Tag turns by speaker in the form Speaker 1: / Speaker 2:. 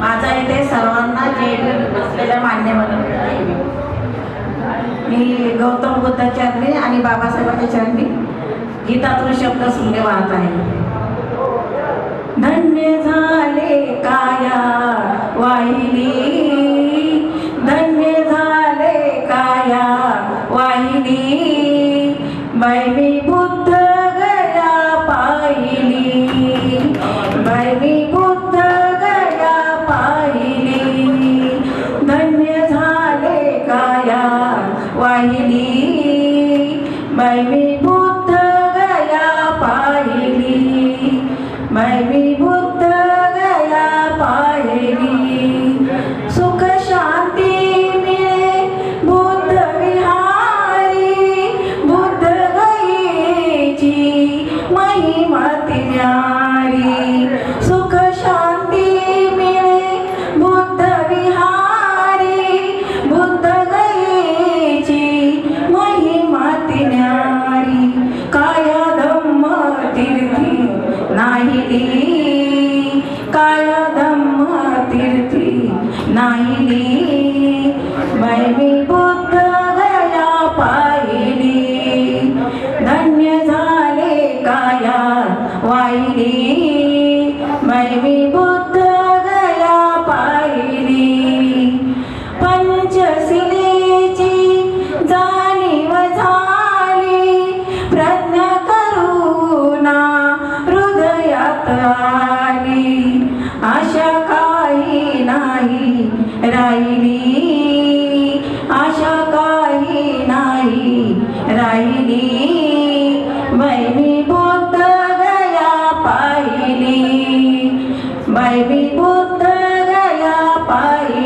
Speaker 1: माझा इथे सर्वांना जे बसलेल्या मान्यवर मी गौतम बुद्धाच्या चरणी आणि बाबासाहेबांच्या चरणी गीतातून शब्द सुंदे वाहत आहे. धन्य झाले काया वाहिनी. धन्य झाले काया वाहिनी. बाई वाहिली. मै मी बुद्ध गया पाहिली. मै मी बुद्ध गया पाहिली. सुख शांती मिळे बुद्ध विहारी. बुद्ध गयेची महिमा तिन्या धम्म तीर्थी नाहिली मै मी बुद्ध गया पाहिली धन्य झाले काया वाहिली मै राहिली. आशा काही नाही राहिली. बहिणी भूत गया पाहिली. बहिणी भूत गया पाहिली.